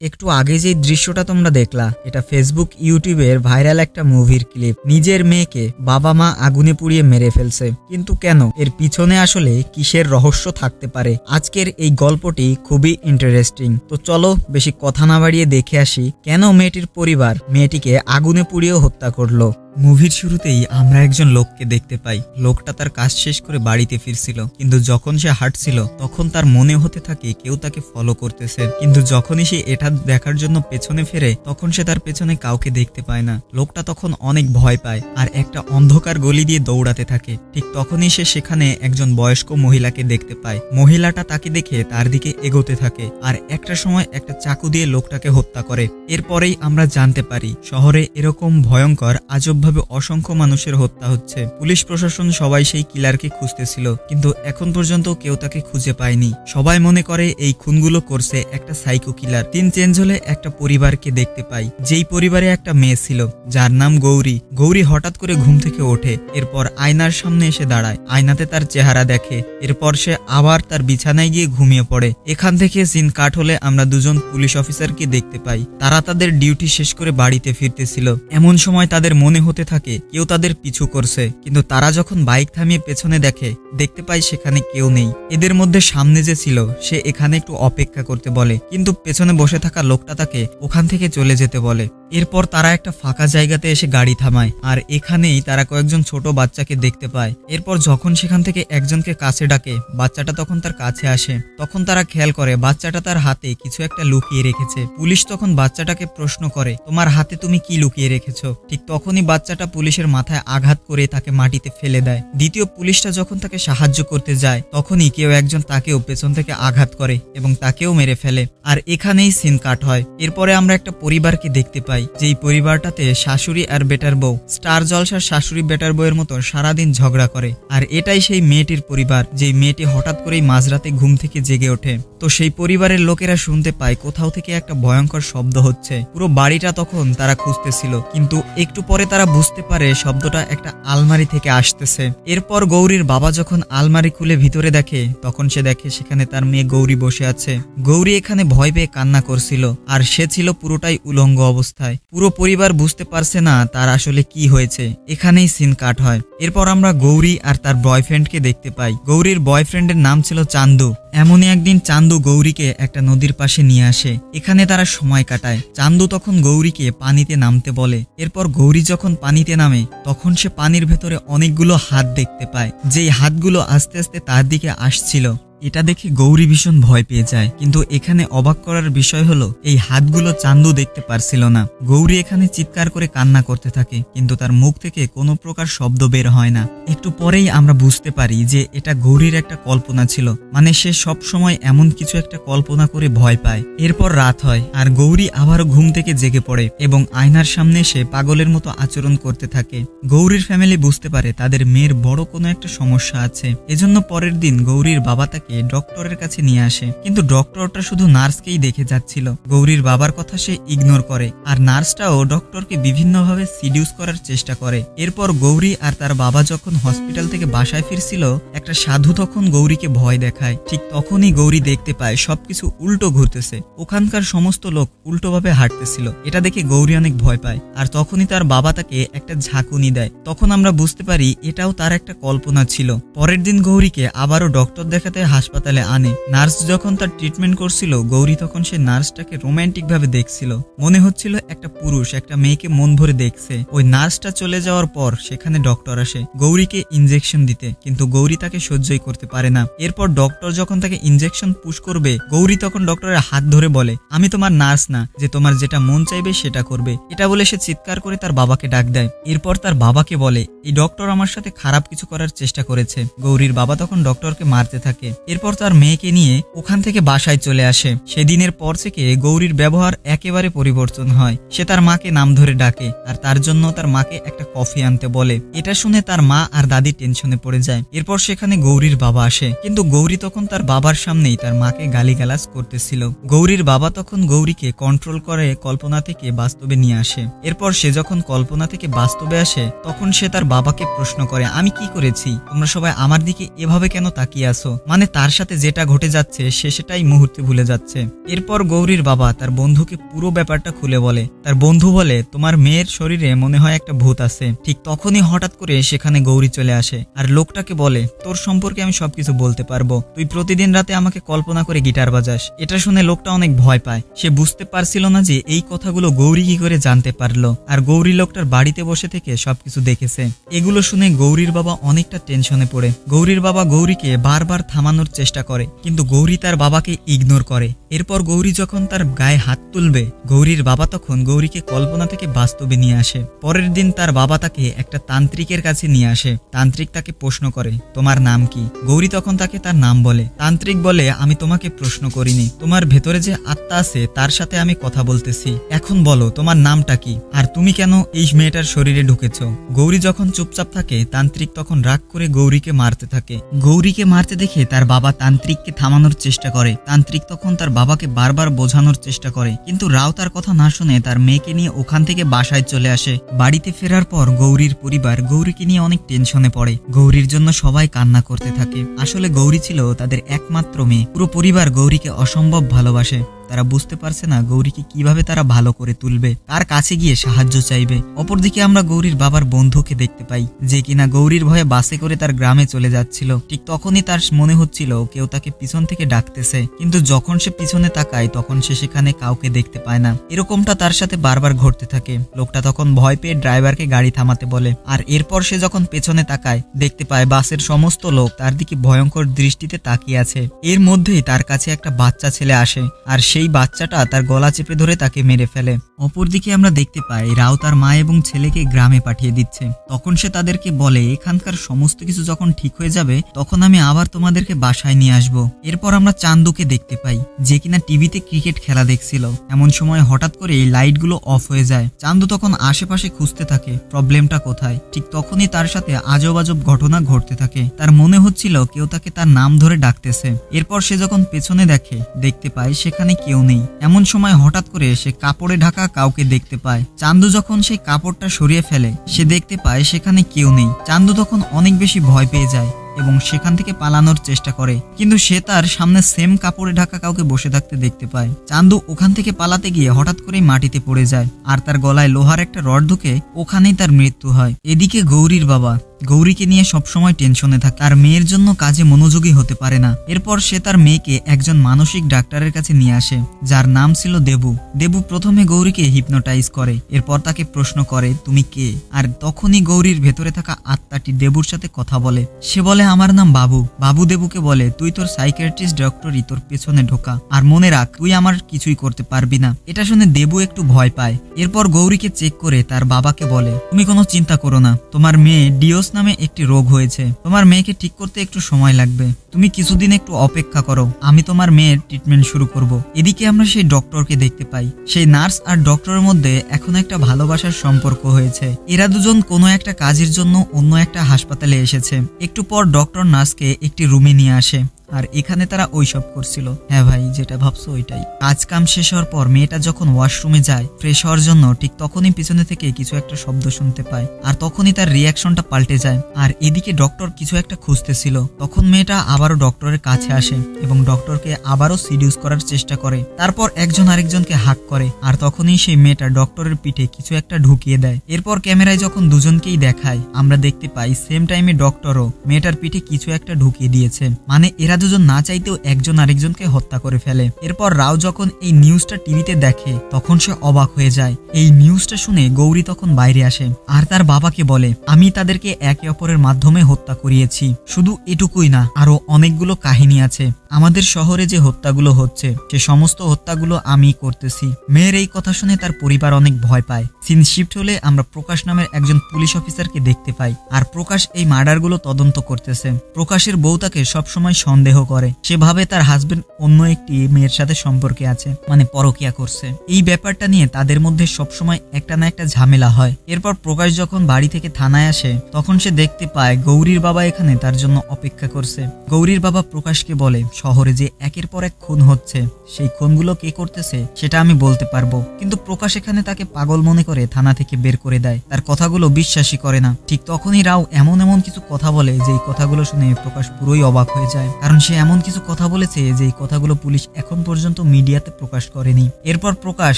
একটু আগে যে দৃশ্যটা তোমরা দেখলা, এটা ফেসবুক ইউটিউবের ভাইরাল একটা মুভির ক্লিপ নিজের মেয়েকে বাবা মা আগুনে পুড়িয়ে মেরে ফেলছে। কিন্তু কেন? এর পিছনে আসলে কিসের রহস্য থাকতে পারে? আজকের এই গল্পটি খুবই ইন্টারেস্টিং তো চলো বেশি কথা না বাড়িয়ে দেখে আসি, কেন মেয়েটির পরিবার মেয়েটিকে আগুনে পুড়িয়েও হত্যা করল? মুভির শুরুতেই আমরা একজন লোককে দেখতে পাই। লোকটা তার কাজ শেষ করে বাড়িতে ফিরছিল। কিন্তু যখন সে হাঁটছিল, তখন তার মনে হতে থাকে কেউ তাকে ফলো করতেছে। কিন্তু যখনই সে এটা দেখার জন্য পেছনে ফেরে তখন সে তার পেছনে কাউকে দেখতে পায় না। লোকটা তখন অনেক ভয় পায় আর একটা অন্ধকার গলি দিয়ে দৌড়াতে থাকে। ঠিক তখনই সে সেখানে একজন বয়স্ক মহিলাকে দেখতে পায়। মহিলাটা তাকে দেখে তার দিকে এগোতে থাকে আর একটা সময় একটা চাকু দিয়ে লোকটাকে হত্যা করে। এরপরেই আমরা জানতে পারি, শহরে এরকম ভয়ঙ্কর, আজবভাবে অসংখ্য মানুষের হত্যা হচ্ছে। পুলিশ প্রশাসন সবাই সেই কিলারকে খুঁজতেছিল, কিন্তু এখন পর্যন্ত কেউ তাকে খুঁজে পায়নি। সবাই মনে করে এই খুনগুলো করছে একটা সাইকো কিলার। দিন চেঞ্জ হলে একটা পরিবারকে দেখতে পাই। যেই পরিবারে একটা মেয়ে ছিল, যার নাম গৌরী। গৌরী হঠাৎ করে ঘুম থেকে ওঠে, এরপর আয়নার সামনে এসে দাঁড়ায়। আয়নাতে তার চেহারা দেখে, এরপর সে আবার তার বিছানায় গিয়ে ঘুমিয়ে পড়ে। এখান থেকে সিন কাট হলে আমরা দুজন পুলিশ অফিসারকে দেখতে পাই। তারা তাদের ডিউটি শেষ করে বাড়িতে ফিরতেছিল। এমন সময় তাদের মনে হতে থাকে, কেউ তাদের পিছু করছে। কিন্তু তারা যখন বাইক থামিয়ে পেছনে দেখে, দেখতে পাই সেখানে কেউ নেই। এদের মধ্যে সামনে যে ছিল, সে এখানে একটু অপেক্ষা করতে বলে। কিন্তু পেছনে বসে থাকা লোকটা তাকে ওখান থেকে চলে যেতে বলে। এরপর তারা একটা ফাঁকা জায়গাতে এসে গাড়ি থামায়, আর এখানেই তারা কয়েকজন ছোট বাচ্চাকে দেখতে পায়। এরপর যখন সেখান থেকে একজনকে কাছে ডাকে, বাচ্চাটা তখন তার কাছে আসে। তখন তারা খেয়াল করে, বাচ্চাটা তার হাতে কিছু একটা লুকিয়ে রেখেছে। পুলিশ তখন বাচ্চাটাকে প্রশ্ন করে, তোমার হাতে তুমি কি লুকিয়ে রেখেছ? ঠিক তখনই বাচ্চাটা পুলিশের মাথায় আঘাত করে তাকে মাটিতে ফেলে দেয়। দ্বিতীয় পুলিশটা যখন তাকে সাহায্য করতে যায়, তখনই কেউ একজন তাকেও পেছন থেকে আঘাত করে এবং তাকেও মেরে ফেলে। আর এখানেই সিন কাট হয়। এরপরে আমরা একটা পরিবারকে দেখতে পাই। যেই পরিবারটাতে শাশুড়ি আর বেটার বউ, স্টার জলসার শাশুড়ি বেটার বউয়ের মতো সারাদিন ঝগড়া করে। আর এটাই সেই মেয়েটির পরিবার, যেই মেয়েটি হঠাৎ করেই মাঝরাতে ঘুম থেকে জেগে ওঠে। তো সেই পরিবারের লোকেরা শুনতে পায়, কোথাও থেকে একটা ভয়ঙ্কর শব্দ হচ্ছে। পুরো বাড়িটা তখন তারা খুঁজতেছিল, কিন্তু একটু পরে তারা বুঝতে পারে শব্দটা একটা আলমারি থেকে আসতেছে। এরপর গৌরীর বাবা যখন আলমারি খুলে ভিতরে দেখে, তখন সে দেখে সেখানে তার মেয়ে গৌরী বসে আছে। গৌরী এখানে ভয় পেয়ে কান্না করছিল, আর সে ছিল পুরোটাই উলঙ্গ অবস্থায়। পুরো পরিবার বুঝতে পারছে না তার আসলে কি হয়েছে। এখানেই সিন কাট হয়। এরপর আমরা গৌরী আর তার বয়ফ্রেন্ডকে দেখতে পাই। গৌরীর বয়ফ্রেন্ডের নাম ছিল চান্দু। এমনই একদিন চান্দু গৌরীকে একটা নদীর পাশে নিয়ে আসে। এখানে তারা সময় কাটায়। চান্দু তখন গৌরীকে পানিতে নামতে বলে। এরপর গৌরী যখন পানিতে নামে, তখন সে পানির ভেতরে অনেকগুলো হাত দেখতে পায়। যেই হাতগুলো আস্তে আস্তে তার দিকে আসছিল। এটা দেখে গৌরী ভীষণ ভয় পেয়ে যায়, কিন্তু এখানে অবাক করার বিষয় হলো, এই হাতগুলো চান্দু দেখতে পারছিল না। গৌরী এখানে চিৎকার করে কান্না করতে থাকে, কিন্তু তার মুখ থেকে কোনো প্রকার শব্দ বের হয় না। একটু পরেই আমরা বুঝতে পারি যে এটা গৌরীর একটা কল্পনা ছিল মানে সে সব সময় এমন কিছু একটা কল্পনা করে ভয় পায়। এরপর রাত হয়, আর গৌরী আবারও ঘুম থেকে জেগে পড়ে, এবং আয়নার সামনে সে পাগলের মতো আচরণ করতে থাকে। গৌরীর ফ্যামিলি বুঝতে পারে তাদের মেয়ের বড় কোনো একটা সমস্যা আছে। এজন্য পরের দিন গৌরীর বাবা তাকে ডক্টরের কাছে নিয়ে আসে। কিন্তু ডক্টরটা শুধু নার্সকেই দেখে যাচ্ছিল। গৌরীর বাবার কথা সে ইগনোর করে। আর নার্সটাও ডক্টরকে বিভিন্নভাবে সিডিউস করার চেষ্টা করে। এরপর গৌরী আর তার বাবা যখন হসপিটাল থেকে বাসায় ফিরছিল, একটা সাধু তখন গৌরীকে ভয় দেখায়। ঠিক তখনই গৌরী দেখতে পায় সবকিছু উল্টো ঘুরতেছে। ওখানকার সমস্ত লোক উল্টোভাবে হাঁটতেছিল। এটা দেখে গৌরী অনেক ভয় পায়। আর তখনই তার বাবা তাকে একটা ঝাঁকুনি দেয়। তখন আমরা বুঝতে পারি এটাও তার একটা কল্পনা ছিল। পরের দিন গৌরীকে আবারও ডক্টর দেখাতে হাসপাতালে আনে। নার্স যখন তার ট্রিটমেন্ট করছিল, গৌরী তখন সে নার্সটাকে রোমান্টিক ভাবে দেখছিল। মনে হচ্ছিল একটা পুরুষ, একটা মেয়েকে মন ভরে দেখছে। ওই নার্সটা চলে যাওয়ার পর সেখানে ডক্টর আসে, গৌরীকে ইনজেকশন দিতে। কিন্তু গৌরী তাকে সহ্যই করতে পারে না। এরপর ডক্টর যখন তাকে ইনজেকশন পুশ করবে, গৌরী তখন ডক্টরের হাত ধরে বলে, আমি তোমার নার্স না, যে তোমার যেটা মন চাইবে সেটা করবে। এটা বলে সে চিৎকার করে তার বাবাকে ডাক দেয়। এরপর তার বাবাকে বলে, এই ডক্টর আমার সাথে খারাপ কিছু করার চেষ্টা করেছে। গৌরীর বাবা তখন ডক্টরকে মারতে থাকে। এরপর তার মেয়েকে নিয়ে ওখান থেকে বাসায় চলে আসে। সেদিনের পর থেকে গৌরীর ব্যবহার একেবারে পরিবর্তন হয়। সে তার মাকে নাম ধরে ডাকে আর তার জন্য তার মাকে একটা কফি আনতে বলে। এটা শুনে তার মা আর দাদি টেনশনে পড়ে যায়। এরপর সেখানে গৌরীর বাবা আসে। কিন্তু গৌরী তখন তার বাবার সামনেই তার মাকে গালিগালাজ করতেছিল। গৌরীর বাবা তখন গৌরীকে কন্ট্রোল করে কল্পনা থেকে বাস্তবে নিয়ে আসে। এরপর সে যখন কল্পনা থেকে বাস্তবে আসে, তখন সে তার বাবাকে প্রশ্ন করে, আমি কি করেছি? তোমরা সবাই আমার দিকে এভাবে কেন তাকিয়ে আসো মানে তার সাথে যেটা ঘটে যাচ্ছে, সে সেটাই মুহূর্তে ভুলে যাচ্ছে। এরপর গৌরীর বাবা তার বন্ধুকে পুরো ব্যাপারটা খুলে বলে। তার বন্ধু বলে, তোমার মেয়ের শরীরে মনে হয় একটা ভূত আছে। ঠিক তখনই হঠাৎ করে সেখানে গৌরী চলে আসে আর লোকটাকে বলে, তোর সম্পর্কে আমি সবকিছু বলতে পারব। তুই প্রতিদিন রাতে আমাকে কল্পনা করে গিটার বাজাস। এটা শুনে লোকটা অনেক ভয় পায়। সে বুঝতে পারছিল না যে এই কথাগুলো গৌরী কি করে জানতে পারল আর গৌরী লোকটার বাড়িতে বসে থেকে সবকিছু দেখেছে। এগুলো শুনে গৌরীর বাবা অনেকটা টেনশনে পড়ে। গৌরীর বাবা গৌরীকে বারবার থামানোর চেষ্টা করে। কিন্তু গৌরী তার বাবাকে ইগনোর করে। এরপর গৌরী যখন তার গায়ে হাত তুলবে, গৌরীর বাবা তখন গৌরীকে কল্পনা থেকে বাস্তবে নিয়ে আসে। পরের দিন তার বাবা তাকে একটা তান্ত্রিকের কাছে নিয়ে আসে। তান্ত্রিক তাকে প্রশ্ন করে, তোমার নাম কি? গৌরী তখন তাকে তার নাম বলে। তান্ত্রিক বলে, আমি তোমাকে প্রশ্ন করিনি। তোমার ভেতরে যে আত্মা আছে, তার সাথে আমি কথা বলতেছি। এখন বলো, তোমার নামটা কি? আর তুমি কেন এই মেয়েটার শরীরে ঢুকেছ? গৌরী যখন চুপচাপ থাকে, তান্ত্রিক তখন রাগ করে গৌরীকে মারতে থাকে। গৌরীকে মারতে দেখে তার বাবা তান্ত্রিককে থামানোর চেষ্টা করে। তান্ত্রিক তখন তার বাবাকে বারবার বোঝানোর চেষ্টা করে। কিন্তু রাও তার কথা না শুনে তার মেয়েকে নিয়ে ওখান থেকে বাসায় চলে আসে। বাড়িতে ফেরার পর গৌরীর পরিবার গৌরীকে নিয়ে অনেক টেনশনে পড়ে। গৌরীর জন্য সবাই কান্না করতে থাকে। আসলে গৌরী ছিল তাদের একমাত্র মেয়ে। পুরো পরিবার গৌরীকে অসম্ভব ভালোবাসে। তারা বুঝতে পারছে না গৌরীকে কীভাবে তারা ভালো করে তুলবে। তার কাছে গিয়ে সাহায্য চাইবে। অপরদিকে আমরা গৌরীর বাবার বন্ধুকে দেখতে পাই, যে কিনা গৌরীর ভয়ে বাসে করে তার গ্রামে চলে যাচ্ছিল। ঠিক তখনই তার মনে হচ্ছিল কেউ তাকে পিছন থেকে ডাকতেছে। কিন্তু যখন সে পিছনে তাকায়, তখন সে সেখানে কাউকে দেখতে পায় না। এরকমটা তার সাথে বারবার ঘটতে থাকে। লোকটা তখন ভয় পেয়ে ড্রাইভারকে গাড়ি থামাতে বলে। আর এরপর সে যখন পেছনে তাকায়, দেখতে পায় বাসের সমস্ত লোক তার দিকে ভয়ঙ্কর দৃষ্টিতে তাকিয়ে আছে। এর মধ্যেই তার কাছে একটা বাচ্চা ছেলে আসে। আর সেই বাচ্চাটা তার গলা চেপে ধরে তাকে মেরে ফেলে। অপরদিকে আমরা দেখতে পাই, রাও তার মা এবং ছেলেকে গ্রামে পাঠিয়ে দিচ্ছে। তখন সে তাদেরকে বলে, এখানকার সমস্ত কিছু যখন ঠিক হয়ে যাবে, তখন আমি আবার তোমাদেরকে বাসায় নিয়ে আসব। এরপর আমরা চান্দুকে দেখতে পাই, যে কিনা টিভিতে ক্রিকেট খেলা দেখছিল। এমন সময় হঠাৎ করে এই লাইটগুলো অফ হয়ে যায়। চান্দু তখন আশেপাশে খুঁজতে থাকে, প্রবলেমটা কোথায়? ঠিক তখনই তার সাথে আজব আজব ঘটনা ঘটতে থাকে। তার মনে হচ্ছিল কেউ তাকে তার নাম ধরে ডাকতেছে। এরপর সে যখন পেছনে দেখে, দেখতে পায় সেখানে কেউ নেই। এমন সময় হঠাৎ করে সে কাপড়ে ঢাকা কাউকে দেখতে পায়। চান্দু যখন সেই কাপড়টা সরিয়ে ফেলে, সে দেখতে পায় সেখানে কেউ নেই। চান্দু তখন অনেক বেশি ভয় পেয়ে যায় এবং সেখান থেকে পালানোর চেষ্টা করে। কিন্তু সে তার সামনে সেম কাপড়ে ঢাকা কাউকে বসে থাকতে দেখতে পায়। চান্দু ওখান থেকে পালাতে গিয়ে হঠাৎ করেই মাটিতে পড়ে যায় আর তার গলায় লোহার একটা রড ঢুকে ওখানেই তার মৃত্যু হয়। এদিকে গৌরীর বাবা গৌরীকে নিয়ে সবসময় টেনশনে থাকে। তার মেয়ের জন্য কাজে মনোযোগী হতে পারে না। এরপর সে তার মেয়েকে একজন মানসিক ডাক্তারের কাছে নিয়ে আসে, যার নাম ছিল দেবু। দেবু প্রথমে গৌরীকে হিপনোটাইজ করে, এরপর তাকে প্রশ্ন করে, তুমি কে? আর তখনই গৌরীর ভেতরে থাকা আত্মাটি দেবুর সাথে কথা বলে। সে বলে, আমার নাম বাবু। বাবু দেবুকে বলে, তুই তোর সাইকিয়াট্রিস্ট ডক্টরই তোর পেছনে ঢোকা। আর মনে রাখ, তুই আমার কিছুই করতে পারবি না। এটা শুনে দেবু একটু ভয় পায়। এরপর গৌরীকে চেক করে তার বাবাকে বলে, তুমি কোনো চিন্তা করো না। তোমার মেয়ে ডিওস নামে একটি রোগ হয়েছে। তোমার মেয়েকে ঠিক করতে একটু সময় লাগবে। তুমি কিছুদিন একটু অপেক্ষা করো। আমি তোমার মেয়ের ট্রিটমেন্ট শুরু করব। এদিকে আমরা সেই ডক্টরকে দেখতে পাই। সেই নার্স আর ডক্টরের মধ্যে এখন একটা ভালোবাসার সম্পর্ক হয়েছে। এরা দুজন কোনো একটা কাজের জন্য অন্য একটা হাসপাতালে এসেছে। একটু পর ডক্টর নার্সকে একটি রুমে নিয়ে আসে। আর এখানে তারা ওইসব করছিল। হ্যাঁ ভাই, যেটা ভাবছ ওইটাই। কাজ কাম শেষ হওয়ার পর মেয়েটা যখন ওয়াশরুমে যায় ফ্রেশ হওয়ার জন্য ঠিক তখনই পিছনে থেকে কিছু একটা শব্দ শুনতে পায় আর তখনই তার রিয়াকশনটা পাল্টে যায়। আর এদিকে ডক্টর কিছু একটা খুঁজতেছিল। তখন মেয়েটা আবারও ডক্টরের কাছে আসে এবং ডক্টরকে আবারও সিডিউস করার চেষ্টা করে। তারপর একজন আরেকজনকে হাক করে আর তখনই সেই মেয়েটা ডক্টরের পিঠে কিছু একটা ঢুকিয়ে দেয়। এরপর ক্যামেরায় যখন দুজনকেই দেখায়, আমরা দেখতে পাই সেম টাইমে ডক্টরও মেয়েটার পিঠে কিছু একটা ঢুকিয়ে দিয়েছে। মানে এরা দুজন না চাইতেও একজন আরেকজনকে হত্যা করে ফেলে। এরপর রাও যখন এই নিউজটা টিভিতে দেখে, তখন সে অবাক হয়ে যায়। এই নিউজটা শুনে গৌরী তখন বাইরে আসে আর তার বাবাকে বলে, আমি তাদেরকে একে অপরের মাধ্যমে হত্যা করিয়েছি। শুধু এটুকুই না, আরও অনেকগুলো কাহিনী আছে। আমাদের শহরে যে হত্যাগুলো হচ্ছে, সে সমস্ত হত্যাগুলো আমি করতেছি। মেয়ের এই কথা শুনে তার পরিবার অনেক ভয় পায়। সিন শিফট হলে আমরা প্রকাশ নামের একজন পুলিশ অফিসারকে দেখতে পাই। আর প্রকাশ এই মার্ডারগুলো তদন্ত করতেছে। প্রকাশের বউ তাকে সবসময় সন্দেহ করে। সে ভাবে তার হাজবেন্ড অন্য একটি মেয়ের সাথে সম্পর্কে আছে মানে পরকিয়া করছে। এই ব্যাপারটা নিয়ে তাদের মধ্যে সবসময় একটা না একটা ঝামেলা হয়। এরপর প্রকাশ যখন বাড়ি থেকে থানায় আসে, তখন সে দেখতে পায় গৌরীর বাবা এখানে তার জন্য অপেক্ষা করছে। গৌরীর বাবা প্রকাশকে বলে শহরে যে একের পর এক খুন হচ্ছে, সেই খুনগুলো কে করতেছে সেটা আমি বলতে পারব। কিন্তু প্রকাশ এখানে তাকে পাগল মনে করে থানা থেকে বের করে দেয়। তার কথাগুলো বিশ্বাসই করে না। ঠিক তখনই রাও এমন এমন কিছু কথা বলে যে এই কথাগুলো শুনে প্রকাশ পুরোই অবাক হয়ে যায়। কারণ সে এমন কিছু কথা বলেছে যে এই কথাগুলো পুলিশ এখন পর্যন্ত মিডিয়াতে প্রকাশ করেনি। এরপর প্রকাশ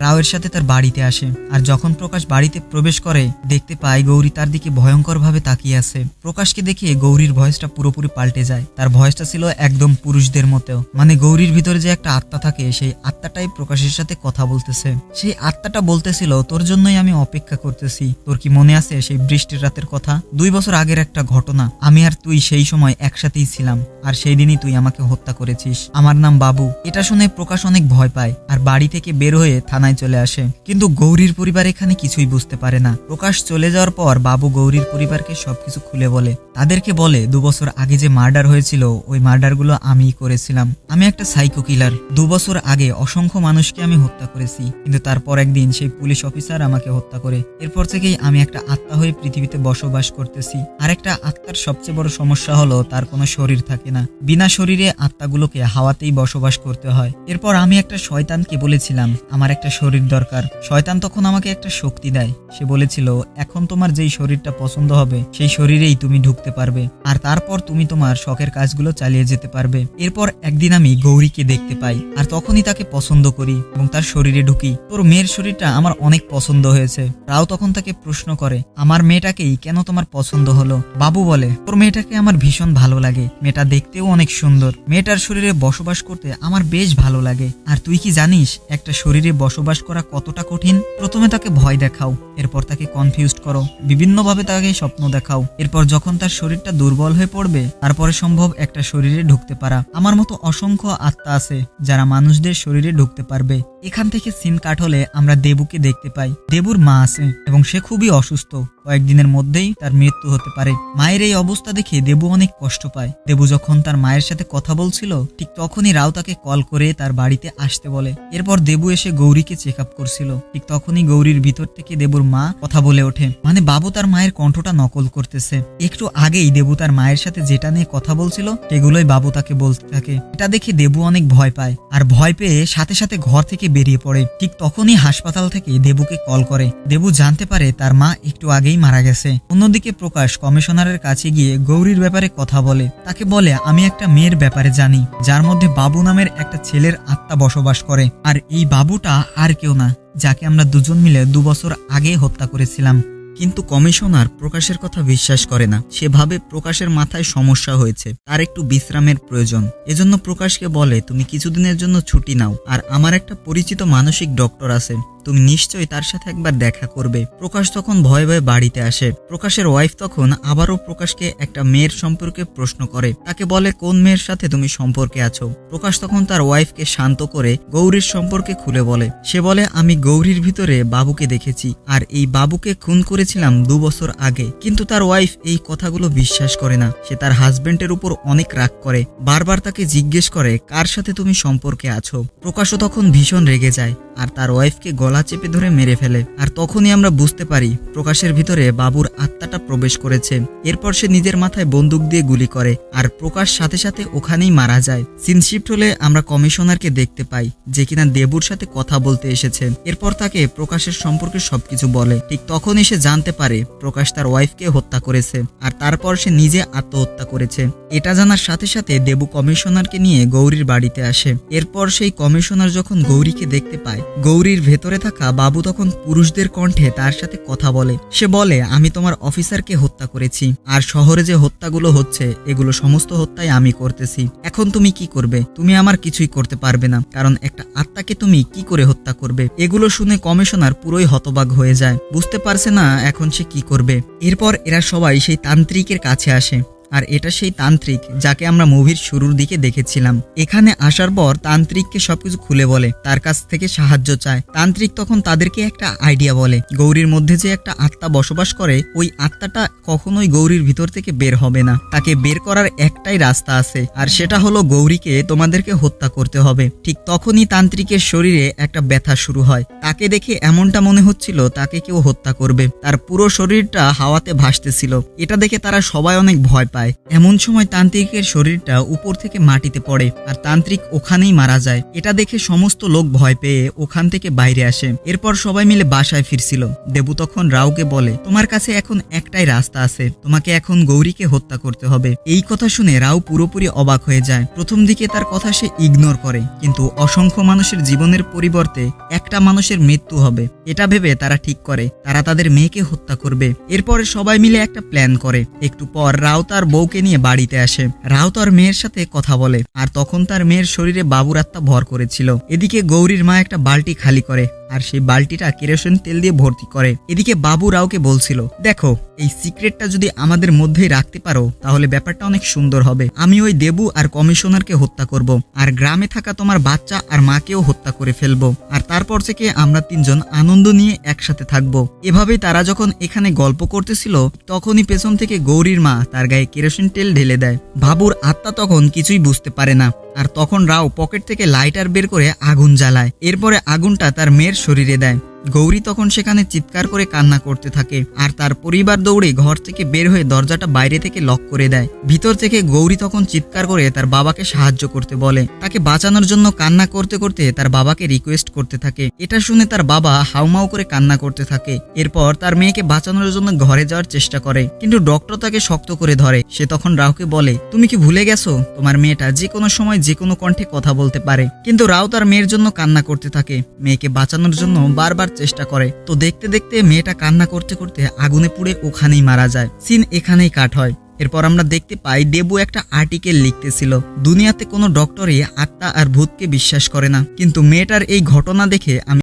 রাওয়ের সাথে তার বাড়িতে আসে। আর যখন প্রকাশ বাড়িতে প্রবেশ করে, দেখতে পায় গৌরী তার দিকে ভয়ঙ্করভাবে তাকিয়ে আছে। প্রকাশকে দেখে গৌরীর ভয়েসটা পুরোপুরি পাল্টে যায়। তার ভয়েসটা ছিল একদম পুরুষদের মতো মানে গৌরীর ভিতরে যে একটা আত্মা থাকে, সেই আত্মাটাই প্রকাশের সাথে কথা বলতেছে। সেই আত্মাটা বলতেছিল, তোর জন্যই আমি অপেক্ষা করতেছি। তোর কি মনে আছে সেই বৃষ্টির রাতের কথা? দুই বছর আগের একটা ঘটনা। আমি আর তুই সেই সময় একসাথেই ছিলাম, আর সেই দিনই তুই আমাকে হত্যা করেছিস। আমার নাম বাবু। এটা শুনে প্রকাশ অনেক ভয় পায়, আর বাড়ি থেকে বের হয়ে থানায় চলে আসে। কিন্তু গৌরীর পরিবার এখানে কিছুই বুঝতে পারে না। প্রকাশ চলে যাওয়ার পর বাবু গৌরীর পরিবারকে সবকিছু খুলে বলে। তাদেরকে বলে, দু বছর আগে যে মার্ডার হয়েছিল, ওই মার্ডারগুলো আমিই করেছিলাম। আমি একটা সাইকো কিলার দু বছর আগে অসংখ্য মানুষকে আমি হত্যা করেছি। কিন্তু তারপর একদিন সেই পুলিশ অফিসার আমাকে হত্যা করে। এরপর থেকেই আমি একটা আত্মা হয়ে পৃথিবীতে বসবাস করতেছি। আর একটা আত্মার সবচেয়ে বড় সমস্যা হলো, তার কোনো শরীর থাকে না। বিনা শরীরে আত্মাগুলোকে হাওয়াতেই বসবাস করতে হয়। এরপর আমি একটা শয়তানকে বলেছিলাম, আমার একটা শরীর দরকার। শয়তান তখন আমাকে একটা শক্তি দেয়। সে বলেছিল, এখন তোমার যেই শরীরটা পছন্দ হবে, সেই শরীরেই তুমি ঢুকতে পারবে। আর তারপর তুমি তোমার শখের কাজগুলো চালিয়ে যেতে পারবে। এরপর একদিন আমি গৌরীকে দেখতে পাই আর তখনই তাকে পছন্দ করি এবং তার শরীরে ঢুকি। তোর মেয়ের শরীরটা আমার অনেক পছন্দ হয়েছে। রাও তখন তাকে প্রশ্ন করে, আমার মেয়েটাকেই কেন তোমার পছন্দ হলো? বাবু বলে, তোর মেয়েটাকে আমার ভীষণ ভালো লাগে। মেয়েটা দেখতেও অনেক সুন্দর। মেয়েটার শরীরে বসবাস করতে আমার বেশ ভালো লাগে। আর তুই কি জানিস, একটা শরীরে বসবাস করা কতটা কঠিন? প্রথমে তাকে ভয় দেখাও, এরপর তাকে কনফিউজ করো। বিভিন্নভাবে তাকে স্বপ্ন দেখাও। এরপর যখন তার শরীরটা দুর্বল হয়ে পড়বে, তারপরে সম্ভব একটা শরীরে ঢুকতে পারা। আমার মতো অসংখ্য আত্মা আছে যারা মানুষদের শরীরে ঢুকতে পারবে। এখান থেকে সিন কাট হলে আমরা দেবুকে দেখতে পাই। দেবুর মা আছে এবং সে খুবই অসুস্থ। কয়েকদিনের মধ্যেই তার মৃত্যু হতে পারে। মায়ের এই অবস্থা দেখে দেবু অনেক কষ্ট পায়। দেবু যখন তার মায়ের সাথে কথা বলছিল, ঠিক তখনই রাও তাকে কল করে তার বাড়িতে আসতে বলে। এরপর দেবু এসে গৌরীকে চেক আপ করছিল। ঠিক তখনই গৌরীর ভিতর থেকে দেবুর মা কথা বলে ওঠে। মানে বাবু তার মায়ের কণ্ঠটা নকল করতেছে। একটু আগেই দেবু তার মায়ের সাথে যেটা নিয়ে কথা বলছিল, সেগুলোই বাবু তাকে বলতে থাকে। এটা দেখে দেবু অনেক ভয় পায় আর ভয় পেয়ে সাথে সাথে ঘর থেকে বেরিয়ে পড়ে। ঠিক তখনই হাসপাতাল থেকে দেবুকে কল করে। দেবু জানতে পারে তার মা একটু আগেই মারা গেছে। অন্যদিকে প্রকাশ কমিশনারের কাছে গিয়ে গৌরীর ব্যাপারে কথা বলে। তাকে বলে, আমি একটা মেয়ের ব্যাপারে জানি, যার মধ্যে বাবু নামের একটা ছেলের আত্মা বসবাস করে। আর এই বাবুটা আর কেউ না, যাকে আমরা দুজন মিলে দু বছর আগে হত্যা করেছিলাম। কিন্তু কমিশনার প্রকাশের কথা বিশ্বাস করে না। সেভাবে প্রকাশের মাথায় সমস্যা হয়েছে। তার একটু বিশ্রামের প্রয়োজন। এজন্য প্রকাশকে বলে, তুমি কিছুদিনের জন্য ছুটি নাও। আর আমার একটা পরিচিত মানসিক ডক্টর আছে। তুমি নিশ্চয়ই তার সাথে একবার দেখা করবে। প্রকাশ তখন ভয়ে ভয়ে বাড়িতে আসে। প্রকাশের ওয়াইফ তখন আবারও প্রকাশকে একটা মেয়ের সম্পর্কে প্রশ্ন করে। তাকে বলে, কোন মেয়ের সাথে তুমি সম্পর্কে আছো? প্রকাশ তখন তার ওয়াইফকে শান্ত করে গৌরীর সম্পর্কে খুলে বলে। সে বলে, আমি গৌরীর ভিতরে বাবুকে দেখেছি, আর এই বাবুকে খুন করেছিলাম দু বছর আগে। কিন্তু তার ওয়াইফ এই কথাগুলো বিশ্বাস করে না। সে তার হাজবেন্ডের উপর অনেক রাগ করে। বারবার তাকে জিজ্ঞেস করে, কার সাথে তুমি সম্পর্কে আছো? প্রকাশও তখন ভীষণ রেগে যায়, আর তার ওয়াইফকে গলা চেপে ধরে মেরে ফেলে। আর তখনই আমরা বুঝতে পারি, প্রকাশের ভিতরে বাবুর আত্মাটা প্রবেশ করেছে। এরপর সে নিজের মাথায় বন্দুক দিয়ে গুলি করে, আর প্রকাশ সাথে সাথে ওখানেই মারা যায়। সিন শিফট হলে আমরা কমিশনারকে দেখতে পাই, যে কিনা দেবুর সাথে কথা বলতে এসেছে। এরপর তাকে প্রকাশের সম্পর্কে সবকিছু বলে। ঠিক তখনই সে জানতে পারে, প্রকাশ তার ওয়াইফকে হত্যা করেছে, আর তারপর সে নিজে আত্মহত্যা করেছে। এটা জানার সাথে সাথে দেবু কমিশনারকে নিয়ে গৌরীর বাড়িতে আসে। এরপর সেই কমিশনার যখন গৌরীকে দেখতে পায়, গৌরীর ভেতরে থাকা বাবু তখন পুরুষদের কণ্ঠে তার সাথে কথা বলে। সে বলে, আমি তোমার অফিসারকে হত্যা করেছি। আর শহরে যে হত্যাগুলো হচ্ছে, এগুলো সমস্ত হত্যাই আমি করতেছি। এখন তুমি কি করবে? তুমি আমার কিছুই করতে পারবে না। কারণ একটা আত্মাকে তুমি কি করে হত্যা করবে? এগুলো শুনে কমিশনার পুরোই হতবাক হয়ে যায়। বুঝতে পারছে না এখন সে কি করবে। এরপর এরা সবাই সেই তান্ত্রিকের কাছে আসে। আর এটা সেই তান্ত্রিক যাকে আমরা মুভির শুরুর দিকে দেখেছিলাম। এখানে আসার পর তান্ত্রিককে সবকিছু খুলে বলে, তার কাছ থেকে সাহায্য চায়। তান্ত্রিক তখন তাদেরকে একটা আইডিয়া বলে, গৌরীর মধ্যে যে একটা আত্মা বসবাস করে, ওই আত্মাটা কখনোই গৌরীর ভিতর থেকে বের হবে না। তাকে বের করার একটাই রাস্তা আছে, আর সেটা হলো গৌরীকে তোমাদেরকে হত্যা করতে হবে। ঠিক তখনই তান্ত্রিকের শরীরে একটা ব্যথা শুরু হয়। তাকে দেখে এমনটা মনে হচ্ছিল, তাকে কেউ হত্যা করবে। তার পুরো শরীরটা হাওয়াতে ভাসতেছিল। এটা দেখে তারা সবাই অনেক ভয় পায়। পায়। এমন সময় তান্ত্রিকের শরীরটা উপর থেকে মাটিতে পড়ে আর তান্ত্রিক ওখানেই মারা যায়। এটা দেখে সমস্ত লোক ভয় পেয়ে ওখান থেকে বাইরে আসে। এরপর সবাই মিলে বাসায় ফিরছিল। দেবু তখন রাউকে বলে, তোমার কাছে এখন একটাই রাস্তা আছে। তোমাকে এখন গৌরীকে হত্যা করতে হবে। এই কথা শুনে রাও পুরোপুরি অবাক হয়ে যায়। প্রথম দিকে তার কথা সে ইগনোর করে, কিন্তু অসংখ্য মানুষের জীবনের পরিবর্তে একটা মানুষের মৃত্যু হবে। এটা ভেবে তারা ঠিক করে, তারা তাদের মেয়েকে হত্যা করবে। এরপরে সবাই মিলে একটা প্ল্যান করে। একটু পর রাও তার বউকে নিয়ে বাড়িতে আসে। রাও তার মেয়ের সাথে কথা বলে, আর তখন তার মেয়ের শরীরে বাবুর আত্মা ভর করেছিল। এদিকে গৌরীর মা একটা বালটি খালি করে আর সেই বালতিটা কেরোসিন তেল দিয়ে ভর্তি করে। এদিকে বাবু রাওকে বলছিল, দেখো, এই সিক্রেটটা যদি আমাদের মধ্যেই রাখতে পারো, তাহলে ব্যাপারটা অনেক সুন্দর হবে। আমি ওই দেবু আর কমিশনারকে হত্যা করব, আর গ্রামে থাকা তোমার বাচ্চা আর মাকেও হত্যা করে ফেলব। আর তারপর থেকে আমরা তিনজন আনন্দ নিয়ে একসাথে থাকব। এভাবেই তারা যখন এখানে গল্প করতেছিল, তখনই পেছন থেকে গৌরীর মা তার গায়ে কেরোসিন তেল ঢেলে দেয়। বাবুর আত্মা তখন কিছুই বুঝতে পারে না, আর তখন রাও পকেট থেকে লাইটার বের করে আগুন জ্বালায়। এরপরে আগুনটা তার মেয়ের শরীরে দেয়। গৌরী তখন সেখানে চিৎকার করে কান্না করতে থাকে আর তার পরিবার দৌড়ে ঘর থেকে বের হয়ে দরজাটা বাইরে থেকে লক করে দেয়। ভিতর থেকে গৌরী তখন চিৎকার করে তার বাবাকে সাহায্য করতে বলে। তাকে বাঁচানোর জন্য কান্না করতে করতে তার বাবাকে রিকোয়েস্ট করতে থাকে। এটা শুনে তার বাবা হাউমাউ করে কান্না করতে থাকে। এরপর তার মেয়েকে বাঁচানোর জন্য ঘরে যাওয়ার চেষ্টা করে। কিন্তু ডক্টর তাকে শক্ত করে ধরে। সে তখন রাওকে বলে, তুমি কি ভুলে গেছো? তোমার মেয়েটা যে কোনো সময় যে কোনো কণ্ঠে কথা বলতে পারে। কিন্তু রাও তার মেয়ের জন্য কান্না করতে থাকে। মেয়েকে বাঁচানোর জন্য বারবার চেষ্টা করে। তো দেখতে দেখতে মেয়েটা কান্না করতে করতে আগুনে পুড়ে ওখানেই মারা যায়। সিন এখানেই কাট হয়। এরপর আমরা দেখতে পাই ডেবু একটা আর্টিকেল লিখতেছিল। দুনিয়াতে কোনো ডক্টরই আত্মা আর ভূতকে বিশ্বাস করে না। কিন্তু মেয়েটার এই ঘটনা দেখে আমি